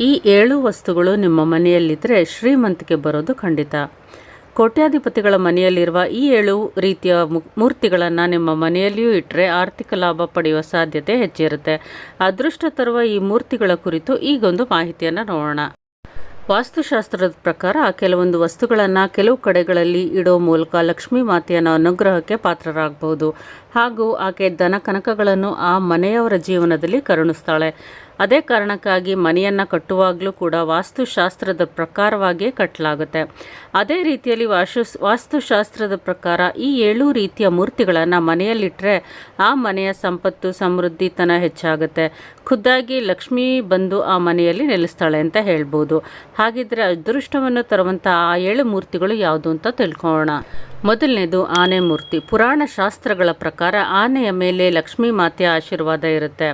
ಈ ಏಳು ವಸ್ತುಗಳು ನಿಮ್ಮ ಮನೆಯಲ್ಲಿದ್ದರೆ ಶ್ರೀಮಂತಿಕೆ ಬರೋದು ಖಂಡಿತ. ಕೋಟ್ಯಾಧಿಪತಿಗಳ ಮನೆಯಲ್ಲಿರುವ ಈ ಏಳು ರೀತಿಯ ಮೂರ್ತಿಗಳನ್ನು ನಿಮ್ಮ ಮನೆಯಲ್ಲಿಯೂ ಇಟ್ಟರೆ ಆರ್ಥಿಕ ಲಾಭ ಪಡೆಯುವ ಸಾಧ್ಯತೆ ಹೆಚ್ಚಿರುತ್ತೆ. ಅದೃಷ್ಟ ತರುವ ಈ ಮೂರ್ತಿಗಳ ಕುರಿತು ಈಗೊಂದು ಮಾಹಿತಿಯನ್ನು ನೋಡೋಣ. ವಾಸ್ತುಶಾಸ್ತ್ರದ ಪ್ರಕಾರ ಕೆಲವೊಂದು ವಸ್ತುಗಳನ್ನು ಕೆಲವು ಕಡೆಗಳಲ್ಲಿ ಇಡೋ ಮೂಲಕ ಲಕ್ಷ್ಮೀ ಮಾತೆಯನ್ನು ಅನುಗ್ರಹಕ್ಕೆ ಪಾತ್ರರಾಗಬಹುದು. ಹಾಗೂ ಆಕೆ ದನ ಕನಕಗಳನ್ನು ಆ ಮನೆಯವರ ಜೀವನದಲ್ಲಿ ಕರುಣಿಸ್ತಾಳೆ. ಅದೇ ಕಾರಣಕ್ಕಾಗಿ ಮನೆಯನ್ನು ಕಟ್ಟುವಾಗಲೂ ಕೂಡ ವಾಸ್ತುಶಾಸ್ತ್ರದ ಪ್ರಕಾರವಾಗಿಯೇ ಕಟ್ಟಲಾಗುತ್ತೆ ಅದೇ ರೀತಿಯಲ್ಲಿ ವಾಸ್ತು ವಾಸ್ತುಶಾಸ್ತ್ರದ ಪ್ರಕಾರ ಈ ಏಳು ರೀತಿಯ ಮೂರ್ತಿಗಳನ್ನು ಮನೆಯಲ್ಲಿಟ್ಟರೆ ಆ ಮನೆಯ ಸಂಪತ್ತು ಸಮೃದ್ಧಿತನ ಹೆಚ್ಚಾಗುತ್ತೆ. ಖುದ್ದಾಗಿ ಲಕ್ಷ್ಮೀ ಬಂದು ಆ ಮನೆಯಲ್ಲಿ ನೆಲೆಸ್ತಾಳೆ ಅಂತ ಹೇಳ್ಬೋದು. ಹಾಗಿದ್ರೆ ಅದೃಷ್ಟವನ್ನು ತರುವಂಥ ಆ ಏಳು ಮೂರ್ತಿಗಳು ಯಾವುದು ಅಂತ ತಿಳ್ಕೊಳ್ಳೋಣ. ಮೊದಲನೇದು ಆನೆ ಮೂರ್ತಿ. ಪುರಾಣ ಶಾಸ್ತ್ರಗಳ ಪ್ರಕಾರ ಆನೆಯ ಮೇಲೆ ಲಕ್ಷ್ಮೀ ಮಾತೆಯ ಆಶೀರ್ವಾದ ಇರುತ್ತೆ.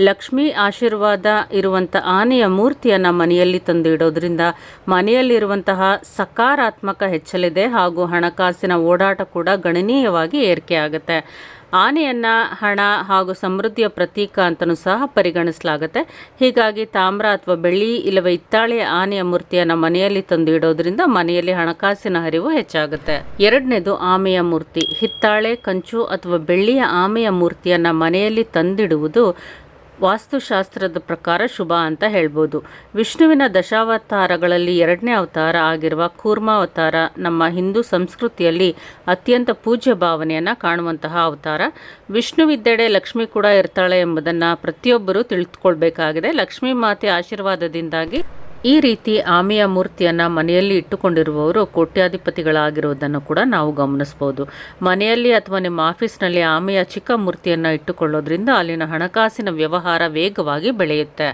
ಲಕ್ಷ್ಮೀ ಆಶೀರ್ವಾದ ಇರುವಂಥ ಆನೆಯ ಮೂರ್ತಿಯನ್ನು ಮನೆಯಲ್ಲಿ ತಂದು ಇಡೋದ್ರಿಂದ ಮನೆಯಲ್ಲಿರುವಂತಹ ಸಕಾರಾತ್ಮಕ ಹೆಚ್ಚಲಿದೆ ಹಾಗೂ ಹಣಕಾಸಿನ ಓಡಾಟ ಕೂಡ ಗಣನೀಯವಾಗಿ ಏರಿಕೆ ಆಗುತ್ತೆ. ಆನೆಯನ್ನು ಹಣ ಹಾಗೂ ಸಮೃದ್ಧಿಯ ಪ್ರತೀಕ ಅಂತಲೂ ಸಹ ಪರಿಗಣಿಸಲಾಗುತ್ತೆ. ಹೀಗಾಗಿ ತಾಮ್ರ ಅಥವಾ ಬೆಳ್ಳಿ ಇಲ್ಲವೇ ಹಿತ್ತಾಳೆಯ ಆನೆಯ ಮೂರ್ತಿಯನ್ನು ಮನೆಯಲ್ಲಿ ತಂದು ಮನೆಯಲ್ಲಿ ಹಣಕಾಸಿನ ಹರಿವು ಹೆಚ್ಚಾಗುತ್ತೆ. ಎರಡನೇದು ಆಮೆಯ ಮೂರ್ತಿ. ಹಿತ್ತಾಳೆ, ಕಂಚು ಅಥವಾ ಬೆಳ್ಳಿಯ ಆಮೆಯ ಮೂರ್ತಿಯನ್ನು ಮನೆಯಲ್ಲಿ ತಂದಿಡುವುದು ವಾಸ್ತುಶಾಸ್ತ್ರದ ಪ್ರಕಾರ ಶುಭ ಅಂತ ಹೇಳ್ಬೋದು. ವಿಷ್ಣುವಿನ ದಶಾವತಾರಗಳಲ್ಲಿ ಎರಡನೇ ಅವತಾರ ಆಗಿರುವ ಕೂರ್ಮಾವತಾರ ನಮ್ಮ ಹಿಂದೂ ಸಂಸ್ಕೃತಿಯಲ್ಲಿ ಅತ್ಯಂತ ಪೂಜ್ಯ ಭಾವನೆಯನ್ನು ಕಾಣುವಂತಹ ಅವತಾರ. ವಿಷ್ಣುವಿದ್ದೆಡೆ ಲಕ್ಷ್ಮಿ ಕೂಡ ಇರ್ತಾಳೆ ಎಂಬುದನ್ನು ಪ್ರತಿಯೊಬ್ಬರೂ ತಿಳಿದುಕೊಳ್ಬೇಕಾಗಿದೆ. ಲಕ್ಷ್ಮೀ ಮಾತೆ ಆಶೀರ್ವಾದದಿಂದಾಗಿ ಈ ರೀತಿ ಆಮೆಯ ಮೂರ್ತಿಯನ್ನು ಮನೆಯಲ್ಲಿ ಇಟ್ಟುಕೊಂಡಿರುವವರು ಕೋಟ್ಯಾಧಿಪತಿಗಳಾಗಿರುವುದನ್ನು ಕೂಡ ನಾವು ಗಮನಿಸ್ಬೋದು ಮನೆಯಲ್ಲಿ ಅಥವಾ ನಿಮ್ಮ ಆಫೀಸ್ನಲ್ಲಿ ಆಮೆಯ ಚಿಕ್ಕ ಮೂರ್ತಿಯನ್ನು ಇಟ್ಟುಕೊಳ್ಳೋದ್ರಿಂದ ಅಲ್ಲಿನ ಹಣಕಾಸಿನ ವ್ಯವಹಾರ ವೇಗವಾಗಿ ಬೆಳೆಯುತ್ತೆ.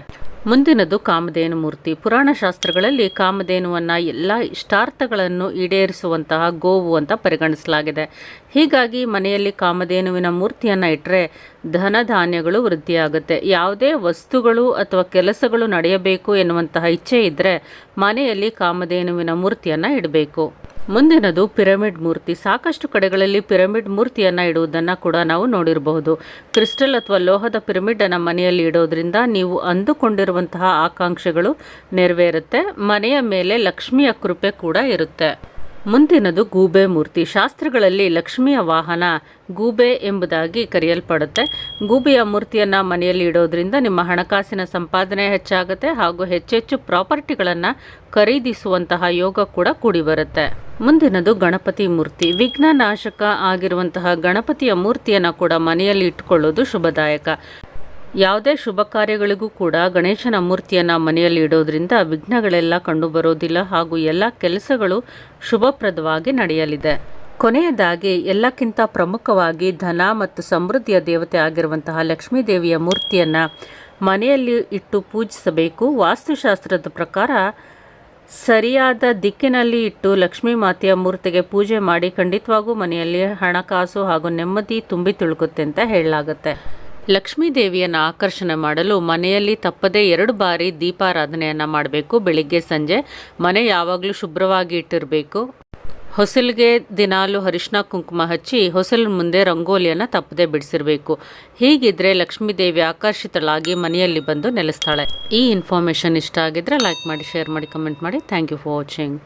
ಮುಂದಿನದು ಕಾಮಧೇನು ಮೂರ್ತಿ. ಪುರಾಣ ಶಾಸ್ತ್ರಗಳಲ್ಲಿ ಕಾಮಧೇನುವನ್ನು ಎಲ್ಲ ಇಷ್ಟಾರ್ಥಗಳನ್ನು ಈಡೇರಿಸುವಂತಹ ಗೋವು ಅಂತ ಪರಿಗಣಿಸಲಾಗಿದೆ. ಹೀಗಾಗಿ ಮನೆಯಲ್ಲಿ ಕಾಮಧೇನುವಿನ ಮೂರ್ತಿಯನ್ನು ಇಟ್ಟರೆ ಧನ ಧಾನ್ಯಗಳು ವೃದ್ಧಿಯಾಗುತ್ತೆ. ಯಾವುದೇ ವಸ್ತುಗಳು ಅಥವಾ ಕೆಲಸಗಳು ನಡೆಯಬೇಕು ಎನ್ನುವಂತಹ ಇಚ್ಛೆ ಇದ್ದರೆ ಮನೆಯಲ್ಲಿ ಕಾಮಧೇನುವಿನ ಮೂರ್ತಿಯನ್ನು ಇಡಬೇಕು. ಮುಂದಿನದು ಪಿರಮಿಡ್ ಮೂರ್ತಿ. ಸಾಕಷ್ಟು ಕಡೆಗಳಲ್ಲಿ ಪಿರಮಿಡ್ ಮೂರ್ತಿಯನ್ನು ಇಡುವುದನ್ನು ಕೂಡ ನಾವು ನೋಡಿರಬಹುದು. ಕ್ರಿಸ್ಟಲ್ ಅಥವಾ ಲೋಹದ ಪಿರಮಿಡನ್ನು ಮನೆಯಲ್ಲಿ ಇಡೋದ್ರಿಂದ ನೀವು ಅಂದುಕೊಂಡಿರುವಂತಹ ಆಕಾಂಕ್ಷೆಗಳು ನೆರವೇರುತ್ತೆ. ಮನೆಯ ಮೇಲೆ ಲಕ್ಷ್ಮಿಯ ಕೃಪೆ ಕೂಡ ಇರುತ್ತೆ. ಮುಂದಿನದು ಗೂಬೆ ಮೂರ್ತಿ. ಶಾಸ್ತ್ರಗಳಲ್ಲಿ ಲಕ್ಷ್ಮಿಯ ವಾಹನ ಗೂಬೆ ಎಂಬುದಾಗಿ ಕರೆಯಲ್ಪಡುತ್ತೆ. ಗೂಬೆಯ ಮೂರ್ತಿಯನ್ನು ಮನೆಯಲ್ಲಿ ಇಡೋದ್ರಿಂದ ನಿಮ್ಮ ಹಣಕಾಸಿನ ಸಂಪಾದನೆ ಹೆಚ್ಚಾಗುತ್ತೆ ಹಾಗೂ ಹೆಚ್ಚೆಚ್ಚು ಪ್ರಾಪರ್ಟಿಗಳನ್ನು ಖರೀದಿಸುವಂತಹ ಯೋಗ ಕೂಡ ಕೂಡಿಬರುತ್ತೆ. ಮುಂದಿನದು ಗಣಪತಿ ಮೂರ್ತಿ. ವಿಘ್ನ ನಾಶಕ ಆಗಿರುವಂತಹ ಗಣಪತಿಯ ಮೂರ್ತಿಯನ್ನು ಕೂಡ ಮನೆಯಲ್ಲಿ ಇಟ್ಟುಕೊಳ್ಳೋದು ಶುಭದಾಯಕ. ಯಾವುದೇ ಶುಭ ಕಾರ್ಯಗಳಿಗೂ ಕೂಡ ಗಣೇಶನ ಮೂರ್ತಿಯನ್ನು ಮನೆಯಲ್ಲಿ ಇಡೋದ್ರಿಂದ ವಿಘ್ನಗಳೆಲ್ಲ ಕಂಡುಬರೋದಿಲ್ಲ ಹಾಗೂ ಎಲ್ಲ ಕೆಲಸಗಳು ಶುಭಪ್ರದವಾಗಿ ನಡೆಯಲಿದೆ. ಕೊನೆಯದಾಗಿ, ಎಲ್ಲಕ್ಕಿಂತ ಪ್ರಮುಖವಾಗಿ ಧನ ಮತ್ತು ಸಮೃದ್ಧಿಯ ದೇವತೆ ಆಗಿರುವಂತಹ ಲಕ್ಷ್ಮೀ ದೇವಿಯ ಮೂರ್ತಿಯನ್ನು ಮನೆಯಲ್ಲಿ ಇಟ್ಟು ಪೂಜಿಸಬೇಕು. ವಾಸ್ತುಶಾಸ್ತ್ರದ ಪ್ರಕಾರ ಸರಿಯಾದ ದಿಕ್ಕಿನಲ್ಲಿ ಇಟ್ಟು ಲಕ್ಷ್ಮೀ ಮಾತೆಯ ಮೂರ್ತಿಗೆ ಪೂಜೆ ಮಾಡಿ ಖಂಡಿತವಾಗೂ ಮನೆಯಲ್ಲಿ ಹಣಕಾಸು ಹಾಗೂ ನೆಮ್ಮದಿ ತುಂಬಿ ತುಳುಕುತ್ತೆ ಅಂತ ಹೇಳಲಾಗುತ್ತೆ. ಲಕ್ಷ್ಮೀ ದೇವಿಯನ್ನು ಆಕರ್ಷಣೆ ಮಾಡಲು ಮನೆಯಲ್ಲಿ ತಪ್ಪದೇ ಎರಡು ಬಾರಿ ದೀಪಾರಾಧನೆಯನ್ನು ಮಾಡಬೇಕು. ಬೆಳಿಗ್ಗೆ, ಸಂಜೆ ಮನೆ ಯಾವಾಗಲೂ ಶುಭ್ರವಾಗಿ ಇಟ್ಟಿರಬೇಕು. ಹೊಸಲಿಗೆ ದಿನಾಲು ಅರಿಶಿನ ಕುಂಕುಮ ಹಚ್ಚಿ ಹೊಸಲು ಮುಂದೆ ರಂಗೋಲಿಯನ್ನು ತಪ್ಪದೆ ಬಿಡಿಸಿರಬೇಕು. ಹೀಗಿದ್ರೆ ಲಕ್ಷ್ಮೀ ದೇವಿ ಆಕರ್ಷಿತಳಾಗಿ ಮನೆಯಲ್ಲಿ ಬಂದು ನೆಲೆಸ್ತಾಳೆ. ಈ ಇನ್ಫಾರ್ಮೇಷನ್ ಇಷ್ಟ ಆಗಿದ್ರೆ ಲೈಕ್ ಮಾಡಿ, ಶೇರ್ ಮಾಡಿ, ಕಮೆಂಟ್ ಮಾಡಿ. Thank you for watching.